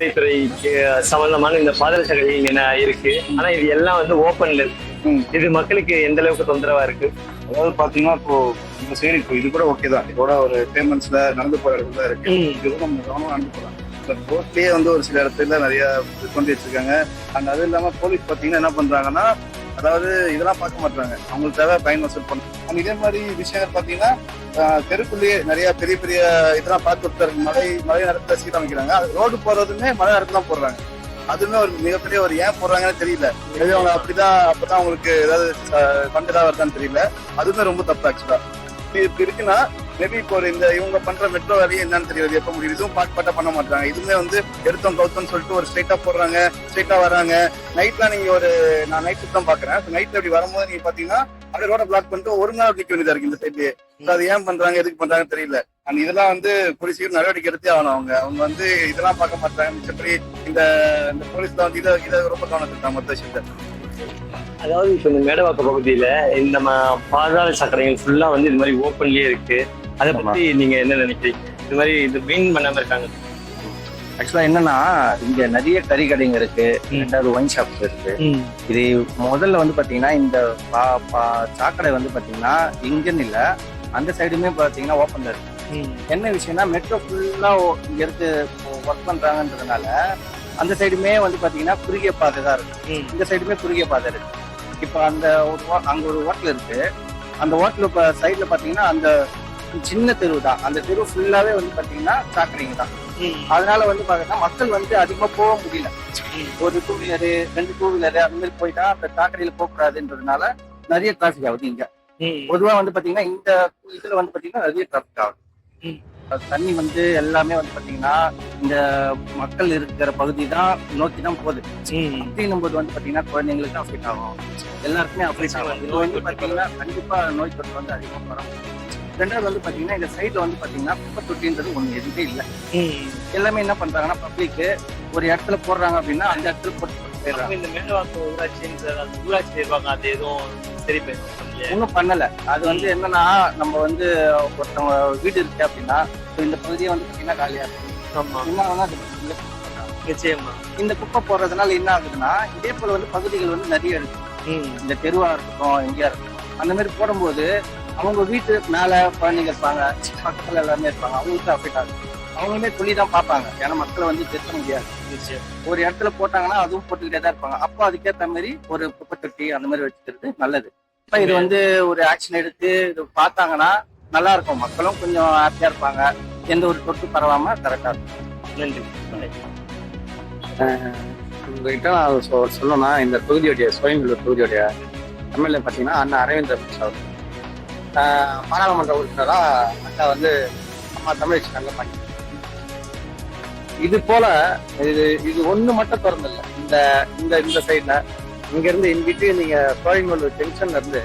துறைக்கு சம்பந்தமான இந்த பாதரச என்ன இருக்கு. ஆனா இது எல்லாம் வந்து ஓப்பன்ல இருக்கு. இது மக்களுக்கு எந்த அளவுக்கு தொந்தரவா இருக்கு? அதாவது பாத்தீங்கன்னா இப்போ இந்த சைடு இப்போ இது கூட ஓகே தான். இதோட ஒரு பேமெண்ட்ஸ்ல நடந்து போற இடத்துல தான் இருக்கு. இது கூட நம்ம கவனம் நடந்து போகலாம் ரோட்லயே வந்து ஒரு சில இடத்துல நிறைய கொண்டு வச்சிருக்காங்க. அண்ட் அது இல்லாம போலீஸ் பாத்தீங்கன்னா என்ன பண்றாங்கன்னா அதாவது இதெல்லாம் பார்க்க மாட்டாங்க அவங்களுக்கு தேவை பயன் வசூல் பண்ணணும் இதே மாதிரி விஷயங்கள் பாத்தீங்கன்னா தெருக்குள்ளேயே நிறைய பெரிய பெரிய இதெல்லாம் பார்த்து கொடுத்தாரு மழை மழை நேரத்தில் சீட் வைக்கிறாங்க அது ரோடு போறதுமே மழை நேரத்துல தான் போடுறாங்க. அதுவுமே ஒரு மிகப்பெரிய ஒரு ஏன் போடுறாங்கன்னு தெரியல. மேபி அவங்க அப்படிதான் அப்பதான் அவங்களுக்கு ஏதாவது ஃபண்ட் ஏதாவது வருதான்னு தெரியல. அதுவுமே ரொம்ப தப்பு ஆக்சுவலா இப்படி இருக்குன்னா மேபி இப்போ ஒரு இந்த இவங்க பண்ற மெட்ரோ வேலையை என்னன்னு தெரியாது. எப்ப முடியும் இதுவும் பாட் பாட்டா பண்ண மாட்டாங்க. இதுவுமே வந்து எடுத்தோம் கவுத்தோம்னு சொல்லிட்டு ஒரு ஸ்ட்ரைட்டா போடுறாங்க ஸ்ட்ரைட்டா வராங்க. நைட்லாம் நீங்க ஒரு நான் நைட் சுத்தம் பாக்குறேன். நைட்ல இப்படி வரும்போது நீங்க பாத்தீங்கன்னா அப்படியே ரோட பிளாக் பண்ணிட்டு ஒரு நாள் நிக்க வேண்டியதா இருக்கு இந்த சைட்லயே அது ஏன் பண்றாங்க எதுக்கு பண்றாங்கன்னு தெரியல. அண்ட் இதெல்லாம் வந்து போலீஸ் நடவடிக்கை எடுத்தே ஆகணும் அவங்க. அவங்க வந்து இதெல்லாம் பார்க்க மாட்டாங்க. மிச்சப்படி இந்த இந்த போலீஸ்ல வந்து இதை இதை ரொம்ப கவனத்துக்கு மற்ற விஷயத்த அதாவது இப்ப இந்த மேடவாக்க பகுதியில இந்த நம்ம பாதாள சக்கரைகள் ஃபுல்லா வந்து இது மாதிரி ஓப்பன்லயே இருக்கு. அதை பத்தி நீங்க என்ன நினைக்கிறீங்க? இது மாதிரி இது மெயின் பண்ணாம இருக்காங்க. ஆக்சுவலா என்னன்னா இங்க நிறைய கறி கடைங்க இருக்கு. ரெண்டாவது ஒயின் ஷாப்ஸ் இருக்கு. இது முதல்ல வந்து பாத்தீங்கன்னா இந்த சாக்கடை வந்து பாத்தீங்கன்னா இங்கன்னு இல்ல. அந்த சைடுமே பாத்தீங்கன்னா ஓப்பன்ல இருக்கு. என்ன விஷயம்னா மெட்ரோ ஃபுல்லா இங்க இருக்கு ஒர்க் பண்றாங்கன்றதுனால அந்த சைடுமே வந்து பாத்தீங்கன்னா குறுகிய பாதை தான் இருக்கு. இந்த சைடுமே குறுகிய பாதை இருக்கு. இப்போ அந்த ஒரு அங்க ஒரு ஹோட்டல் இருக்கு. அந்த ஹோட்டல் சைடுல பாத்தீங்கன்னா அந்த சின்ன தெரு தான். அந்த தெரு ஃபுல்லாவே வந்து பாத்தீங்கன்னா சாக்கடைங்க தான். அதனால வந்து பாத்தீங்கன்னா மக்கள் வந்து அதிகமா போக முடியல. ஒரு டூ வீலரு ரெண்டு டூ வீலரு அந்த மாதிரி போயிட்டா அந்த சாக்கடையில போக கூடாதுன்றதுனால நிறைய டிராபிக் ஆகுது இங்க. பொதுவா வந்து பாத்தீங்கன்னா இந்த இதுல வந்து பாத்தீங்கன்னா நிறைய டிராபிக் ஆகுது. தண்ணி வந்து எல்லாமே வந்து பாத்தீங்கன்னா இந்த மக்கள் இருக்கிற பகுதி தான் நோக்கி தான் போகுது. அப்படின்னும் போது வந்து பாத்தீங்கன்னா குழந்தைங்களுக்கு அஃபெக்ட் ஆகும். எல்லாருக்குமே அஃபெக்ட் ஆகும். இது வந்து பாத்தீங்கன்னா கண்டிப்பா நோய் தொற்று வந்து அதிகமாக வரும். ரெண்டாவது வந்து பாத்தீங்கன்னா இந்த சைட்ல வந்து பாத்தீங்கன்னா குப்பை தொட்டின்றது ஒண்ணு எதுவுமே இல்லை. எல்லாமே என்ன பண்றாங்கன்னா பப்ளிக் ஒரு இடத்துல போடுறாங்க அப்படின்னா அந்த இடத்துல போட்டு போயிடுறாங்க. இந்த மேடவாக்க ஊராட்சி ஊராட்சி நிர்வாகம் அது எதுவும் சரி ஒன்றும் பண்ணல. அது வந்து என்னன்னா நம்ம வந்து ஒருத்தவங்க வீடு இருக்கு அப்படின்னா இந்த பகுதியை வந்து பாத்தீங்கன்னா காலியா இருக்கு என்ன. நிச்சயமா. இந்த குப்பை போடுறதுனால என்ன ஆகுதுன்னா இதே போல வந்து பகுதிகள் வந்து நிறைய இருக்கு. இந்த தெருவா இருக்கட்டும் எங்கேயா இருக்கட்டும். அந்த மாதிரி போடும்போது அவங்க வீட்டு மேல குழந்தைங்க இருப்பாங்க பக்கத்துல எல்லாமே இருப்பாங்க. அவங்களுக்கு அஃபெக்ட் ஆகுது அவங்களுமே துணி தான் பார்ப்பாங்க. ஏன்னா மக்களை வந்து திருத்த முடியாது. ஒரு இடத்துல போட்டாங்கன்னா அதுவும் போட்டுக்கிட்டே தான் இருப்பாங்க. அப்போ அதுக்கேற்ற மாதிரி ஒரு குப்பை தொட்டி அந்த மாதிரி வச்சுக்கிறது நல்லது. இப்ப இது வந்து ஒரு ஆக்ஷன் எடுத்து இது பார்த்தாங்கன்னா நல்லா இருக்கும். மக்களும் கொஞ்சம் ஹாப்பியா இருப்பாங்க. எந்த ஒரு தொற்று பரவாம கரெக்டா இருக்கும். நன்றி. உங்ககிட்ட நான் சொல்லணும்னா இந்த தொகுதியுடைய சுயம்புள்ள தொகுதியுடைய எம்எல்ஏ பார்த்தீங்கன்னா அண்ணா அரவிந்த் அமித் அவர் ஆஹ் பாராளுமன்ற உறுப்பினராக அக்கா வந்து அம்மா தமிழச்சி நல்ல பண்ணி இது போல இது இது ஒண்ணு மட்டும் திறந்தில்ல. இந்த இந்த இந்த சைட்ல இங்க இருந்து இங்கிட்டு நீங்க சோழிங்கல்லூர் ஜங்ஷன்ல இருந்து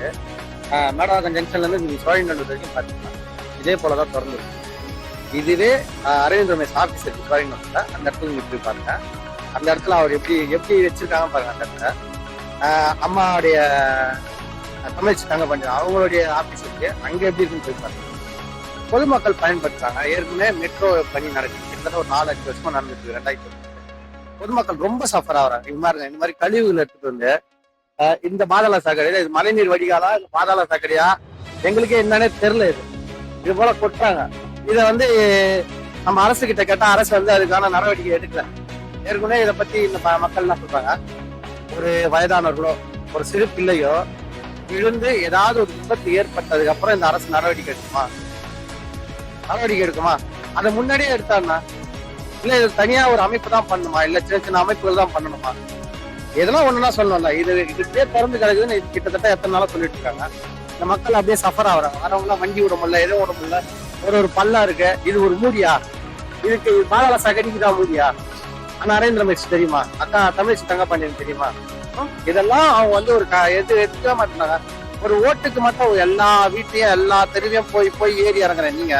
மேடவாக்கம் ஜங்ஷன்ல இருந்து நீங்க சோழிங்கல்லூர் வரைக்கும் பாத்தீங்கன்னா இதே போலதான் திறந்து இதுவே அரவிந்த் ரமேஷ் ஆபீஸ் இருக்கு சோழிங்கல்லூர்ல அந்த இடத்துல நீங்க போய் பாருங்க. அந்த இடத்துல அவர் எப்படி எப்படி வச்சிருக்காங்க பாருங்க அந்த இடத்துல. அம்மாவுடைய தமிழ்ச்சி தங்க பண்ணி அவங்களுடைய ஆபீஸ் இருக்கு. அங்க எப்படி இருக்குன்னு போய் பாருங்க பொதுமக்கள் பயன்படுத்துறாங்க. ஏற்கனவே மெட்ரோ பணி நடக்குது. கிட்டத்தட்ட ஒரு நாலு அஞ்சு வருஷமா நடந்துட்டு ரெண்டாயிரத்தி பொதுமக்கள் ரொம்ப சஃபர் ஆகுறாங்க. இது மாதிரி இந்த மாதிரி கழிவுகள் எடுத்துட்டு வந்து இந்த பாதாள சாக்கடையில இது மழைநீர் வடிகாலா இது பாதாள சாக்கடையா? எங்களுக்கே என்னன்னே தெரியல இது. இது போல கொட்டுறாங்க. இதை வந்து நம்ம அரசு கிட்ட கேட்டா அரசு வந்து அதுக்கான நடவடிக்கை எடுக்கல. ஏற்கனவே இதை பத்தி இந்த மக்கள் என்ன சொல்றாங்க? ஒரு வயதானவர்களோ ஒரு சிறு பிள்ளையோ விழுந்து ஏதாவது ஒரு விபத்து ஏற்பட்டதுக்கு அப்புறம் இந்த அரசு நடவடிக்கை எடுக்குமா? நடவடிக்கை எடுக்குமா? அதை முன்னாடியே எடுத்தாருன்னா இல்ல இது தனியா ஒரு அமைப்பு தான் பண்ணுமா? இல்ல சின்ன சின்ன அமைப்புகள் தான் பண்ணணுமா? எதெல்லாம் ஒண்ணுனா சொல்லணும்ல. இது இது இப்படியே திறந்து கிடக்குதுன்னு கிட்டத்தட்ட எத்தனை நாளா சொல்லிட்டு இருக்காங்க. இந்த மக்கள் அப்படியே சஃபர் ஆகுறாங்க. வரவங்களாம் வண்டி விட முடியல எதுவும் விட முடியல. ஒரு ஒரு பல்லா இருக்கு. இது ஒரு மூடியா? இதுக்கு பாதாள சகடிக்கு தான் மூடியா? ஆனா நரேந்திர மிக்ஸ் தெரியுமா? அக்கா தமிழ்ச்சி தங்க தெரியுமா? இருக்கும். இதெல்லாம் அவங்க வந்து ஒரு க- எது எடுத்துக்க மாட்டாங்க ஒரு ஓட்டுக்கு மட்டும் எல்லா வீட்டையும் எல்லா தெருவையும் போய் போய் ஏறி இறங்குறேன் நீங்க.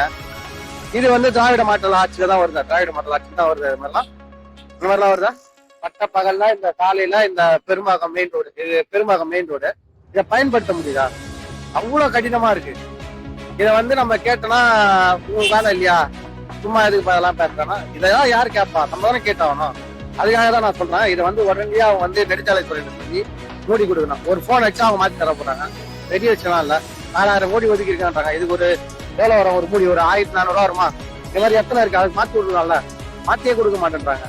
இது வந்து திராவிட மாடல் ஆட்சியில தான் வருதா? திராவிட மாட்டல் ஆட்சி தான் வருது இது மாதிரிலாம்? இந்த மாதிரிலாம் வருதா? பட்ட பகல்ல இந்த காலையில இந்த பெருமாகம் மெயின் ரோடு இது பெருமாகம் மெயின் ரோடு இதை பயன்படுத்த முடியுதா? அவ்வளவு கடினமா இருக்கு. இதை வந்து நம்ம கேட்டோம்னா உங்களுக்கு வேலை இல்லையா? சும்மா எதுக்கு அதெல்லாம் பேசுறோம்னா இதெல்லாம் யார் கேட்பா? நம்ம தானே கேட்டாகணும். அதுக்காக தான் நான் சொல்றேன். இதை வந்து உடனடியா அவங்க வந்து நெடுஞ்சாலை துறையில சொல்லி மூடி கொடுக்கணும். ஒரு போன் வச்சு அவங்க மாத்தி தர போறாங்க. பெரிய விஷயம்லாம் இல்ல. நாலாயிரம் கோடி ஒதுக்கி இருக்கான்றாங்க இதுக்கு ஒரு வேலை வரும். ஒரு மூடி ஒரு ஆயிரத்தி நானூறு வருமா? இந்த மாதிரி எத்தனை இருக்கு? அதுக்கு மாத்தி கொடுக்கலாம்ல மாத்தியே கொடுக்க மாட்டேன்றாங்க.